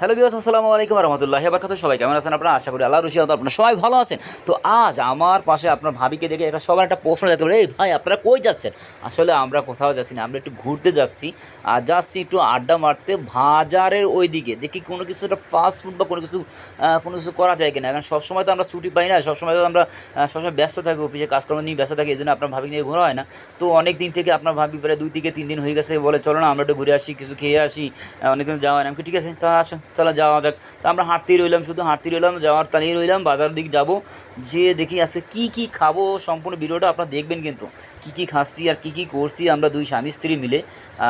Hello বিয়াস আসসালামু আলাইকুম রহমতুল্লাহ এবার কথা সবাই কেমন আছেন আপনারা? আশা করি আল্লাহ রুশি আপনার সবাই ভালো আছেন। তো আজ আমার পাশে আপনার ভাবিকে দেখে একটা সবার একটা প্রশ্ন যেতে পারে, এই ভাই, আপনারা কই যাচ্ছেন? আসলে আমরা কোথাও যাচ্ছি না, আমরা একটু ঘুরতে যাচ্ছি। আর যাচ্ছি একটু আড্ডা মারতে বাজারের ওই দিকে দেখি কোনো কিছু একটা ফাস্ট ফুড বা কোনো কিছু কোনো কিছু করা যায় কিনা। কারণ সবসময় তো আমরা ছুটি পাই না, সবসময় তো আমরা সবসময় ব্যস্ত থাকি, অফিসে কাজকর্ম নিয়ে ব্যস্ত থাকি এই জন্য আপনার ভাবি নিয়ে ঘোরা হয় না। তো অনেক দিন থেকে আপনার ভাবি প্রায় দুই থেকে তিন দিন হয়ে গেছে, বলে চলো না, আমরা একটু ঘুরে আসি, কিছু খেয়ে আসি অনেকদিন যাওয়া হয় না। ঠিক আছে তা আসো। চলো যাওয়া যাক। তা আমরা হাঁটতেই রইলাম, শুধু হাঁটতেই রইলাম, যাওয়ার তালিয়ে রইলাম, বাজার দিক যাব। যে দেখি আজকে কী কী খাব, সম্পূর্ণ ভিডিওটা আপনারা দেখবেন কিন্তু। কী কী খাচ্ছি আর কী কী করছি আমরা দুই স্বামী স্ত্রী মিলে।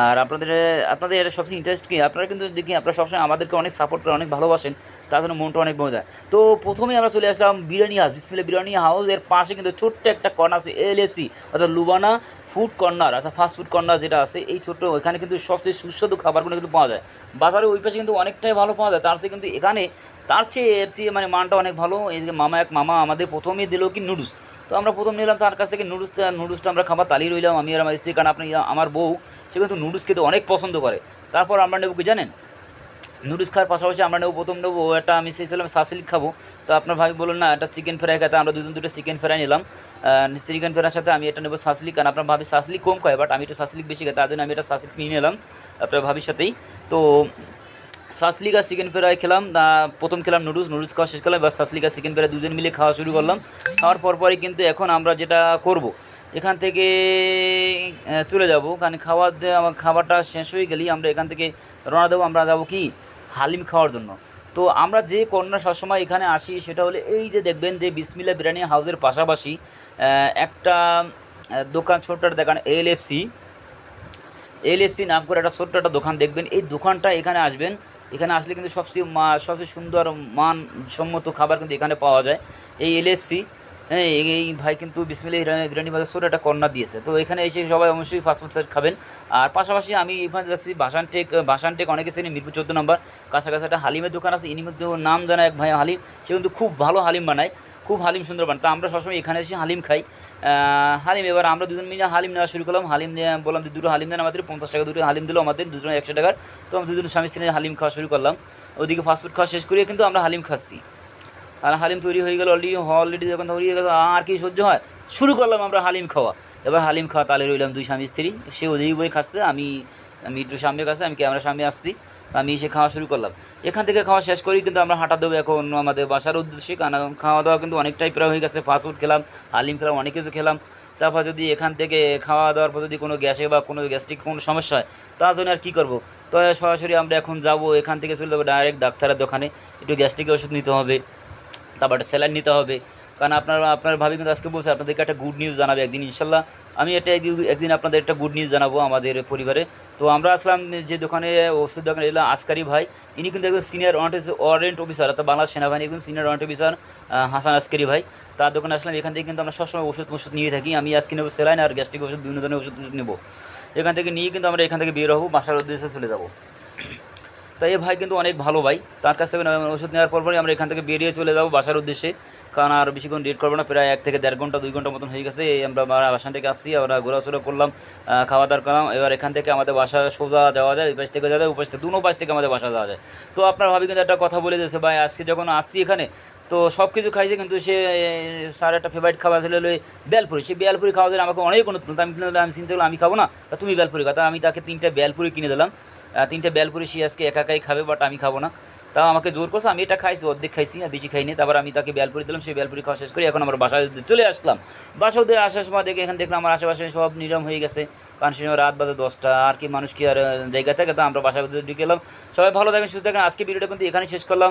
আর আপনাদের আপনাদের এটা সবচেয়ে ইন্টারেস্ট কি? আপনারা কিন্তু দেখি, আপনারা সবসময় আমাদেরকে অনেক সাপোর্ট করেন অনেক ভালোবাসেন। তার জন্য মনটা অনেক মজা তো প্রথমেই আমরা চলে আসলাম বিরিয়ানি হাউস বিসমিল্লা বিরিয়ানি হাউস এর পাশে কিন্তু ছোট্ট একটা কর্নার আছে এলএফসি অর্থাৎ লুবানা ফুড কর্নার অর্থাৎ ফাস্ট ফুড কর্নার যেটা আছে, এই ছোট্ট, ওইখানে কিন্তু সবচেয়ে সুস্বাদু খাবারগুলো কিন্তু পাওয়া যায়। বাজারে ওই পাশে কিন্তু অনেকটাই ভালো পাওয়া যায় তার চেয়ে কিন্তু এখানে, তার চেয়ে এর চেয়ে মানে মানটা অনেক ভালো। এই যে মামা এক মামা আমাদের প্রথমেই দিল কি নুডলস। তো আমরা প্রথম নিলাম তার কাছ থেকে নুডলসটা নুডলসটা আমরা খাবার তালিয়ে রইলাম। আমি আর আমার স্ত্রী, কারণ আপনি আমার বউ, সে কিন্তু নুডলস খেতে অনেক পছন্দ করে। তারপর আমরা নেব কি জানেন? নুডলস খাওয়ার পাশাপাশি আমরা নেব, প্রথম নেব একটা আমি চেয়েছিলাম সাসিলিক খাব। তো আপনার ভাই বলুন না, একটা চিকেন ফ্রাই খাতে। আমরা দুজন দুটো চিকেন ফ্রাই নিলাম। চিকেন ফ্রাইয়ের সাথে আমি এটা নেব সাসলিক কারণ আপনার ভাবি সাসলিক কম খায় বাট আমি একটু সাসলিক বেশি খাই, তার জন্য আমি এটা সাসলিক নিয়ে নিলাম আপনার ভাবির সাথেই। তো সাসলিক আর চিকেন ফ্রাই খেলাম প্রথম খেলাম নুডলস নুডলস খাওয়া শেষ করলাম, এবার সাসলিক আর চিকেন ফ্রাই দুজন মিলে খাওয়া শুরু করলাম। খাওয়ার পরপরই কিন্তু এখন আমরা যেটা করব, এখান থেকে চলে যাব। কারণ খাওয়ার আমার খাবারটা শেষ হয়ে গেলেই আমরা এখান থেকে রওনা দেবো, আমরা যাব কি? হালিম খাওয়ার জন্য। তো আমরা যে কর্নার সবসময় এখানে আসি সেটা হলে এই যে দেখবেন যে বিসমিল্লা বিরিয়ানি হাউসের পাশাপাশি একটা দোকান, ছোট্ট একটা দোকান এলএফসি এলএফসি নাম করে একটা ছোট্ট একটা দোকান দেখবেন। এই দোকানটা এখানে আসবেন এখানে আসলে কিন্তু সবচেয়ে মা সবচেয়ে সুন্দর মানসম্মত খাবার কিন্তু এখানে পাওয়া যায়। এই এলএফসি হ্যাঁ এই ভাই কিন্তু বিসমিল্লা বিরিয়ানি বাজার একটা কর্নার দিয়েছে। তো এখানে এসে সবাই অবশ্যই ফাস্টফুড সেট খাবেন। আর পাশাপাশি আমি এখানে যাচ্ছি বাসানটেক বাসানটেক অনেকে চেনি, মিরপুর চোদ্দ নম্বর। কাছাকাছি একটা হালিমের দোকান আছে, ইনি কিন্তু নাম জানা এক ভাই হালিম। সে কিন্তু খুব ভালো হালিম বানায়, খুব হালিম সুন্দর বানায়। তা আমরা সবসময় এখানে এসে হালিম খাই। হালিম, এবার আমরা দুজন মিলে হালিম নেওয়া শুরু করলাম। হালিম বললাম যে দুটো হালিম দেন আমাদের, পঞ্চাশ টাকা দুটো হালিম দিলো আমাদের, দুজন একশো টাকার। তো আমরা দুজন স্বামী স্ত্রী হালিম খাওয়া শুরু করলাম। ওদিকে ফাস্টফুড খাওয়া শেষ করিয়ে কিন্তু আমরা হালিম খাচ্ছি। আর হালিম তৈরি হয়ে গেল অলরেডি অলরেডি যখন তৈরি হয়ে গেল, আর কি সহ্য হয়? শুরু করলাম আমরা হালিম খাওয়া। এবার হালিম খাওয়া তালে রইলাম দুই স্বামী স্ত্রী। সে ওদিকে বই খাচ্ছে, আমি আমি একটু সামনে কাছে, আমি ক্যামেরার সামনে আসছি। আমি এসে খাওয়া শুরু করলাম। এখান থেকে খাওয়া শেষ করি কিন্তু আমরা হাঁটা দেবো এখন আমাদের বাসার উদ্দেশ্যে। কারণ খাওয়া দাওয়া কিন্তু অনেকটাই প্রায় হয়ে গেছে ফাস্টফুড খেলাম, হালিম খেলাম, অনেক কিছু খেলাম। তারপর যদি এখান থেকে খাওয়া দাওয়ার পর যদি কোনো গ্যাসে বা কোনো গ্যাস্ট্রিক কোনো সমস্যা হয়, তার জন্য আর কী করব? তো সরাসরি আমরা এখন যাব, এখান থেকে চলে যাব ডাইরেক্ট ডাক্তারের দোকানে। একটু গ্যাস্ট্রিকের ওষুধ নিতে হবে। তারপর একটা স্যালাইন নিতে হবে। কারণ আপনার আপনার ভাবি কিন্তু আজকে বলছে, আপনাদেরকে একটা গুড নিউজ জানাবে একদিন, ইনশাল্লাহ। আমি এটা একদিন- একদিন আপনাদের একটা গুড নিউজ জানাব আমাদের পরিবারে। তো আমরা আসলাম, যে দোকানে ওষুধ দোকানে এলাম আসকারি ভাই। ইনি কিন্তু একজন সিনিয়র ওয়ারেন্ট অফিসার অর্থাৎ বাংলা সেনাবাহিনী একজন senior warrant officer Hasan Askari ভাই। তার দোকানে আসলাম, এখান থেকে কিন্তু আমরা সবসময় ওষুধ ওষুধ নিয়ে থাকি। আমি আজকে নেব স্যালাইন আর গ্যাস্ট্রিক ওষুধ, বিভিন্ন ধরনের ওষুধ ওষুধ নেব। এখান থেকে নিয়ে কিন্তু আমরা এখান থেকে বের হব, বাসার উদ্দেশ্যে চলে যাব। তাই এ ভাই কিন্তু অনেক ভালো ভাই। তার কাছ থেকে ওষুধ নেওয়ার পর পরই আমরা এখান থেকে বেরিয়ে চলে যাব বাসার উদ্দেশ্যে। কারণ আর বেশিক্ষণ ডেট করব না, প্রায় এক থেকে দেড় ঘণ্টা, দুই ঘণ্টা মতন হয়ে গেছে। এই আমরা বাসান থেকে আসছি, আমরা ঘোরাফেরা করলাম খাওয়া দাওয়া করলাম। এবার এখান থেকে আমাদের বাসা সোজা যাওয়া যায় পাশ থেকে যাওয়া যায় পাশ থেকে দুনো পাশ থেকে আমাদের বাসা যাওয়া যায়। তো আপনার ভাবি কিন্তু একটা কথা বলে দিয়েছে, ভাই, আজকে যখন আসছি এখানে, তো সব কিছু খাইছে কিন্তু সে স্যার একটা ফেভারিট খাবার ছিল এই বেলপুরি। সে বেলপুরি খাওয়া দিলে আমাকে অনেক অনুরোধ আমি কিনে আমি চিন্তা করলাম, আমি খাব না তুমি বেলপুরি খাও। তা আমি তাকে তিনটা বেলপুরি কিনে দিলাম। তিনটে বেলপুরি সে আজকে একাকাই খাবে বাট আমি খাব না। তাও আমাকে জোর করছে, আমি এটা খাইছি, অর্ধেক খাইছি, আর বেশি খাইনি। তারপর আমি তাকে বেলপুরি দিলাম, সেই বেলপুরি খাওয়া শেষ করি এখন আমার বাসায় চলে আসলাম। বাসা দিয়ে আসার সময় দেখে এখানে দেখলাম আমার আশেপাশে সব নিরম হয়ে গেছে। কারণ সে সময় রাত বাজে দশটা, আর কি মানুষ কি আর জায়গা থাকে, তা আমরা বাসায় ঢুকে এলাম। সবাই ভালো থাকেন, সুস্থ থাকেন। আজকে ভিডিওটা কিন্তু এখানে শেষ করলাম।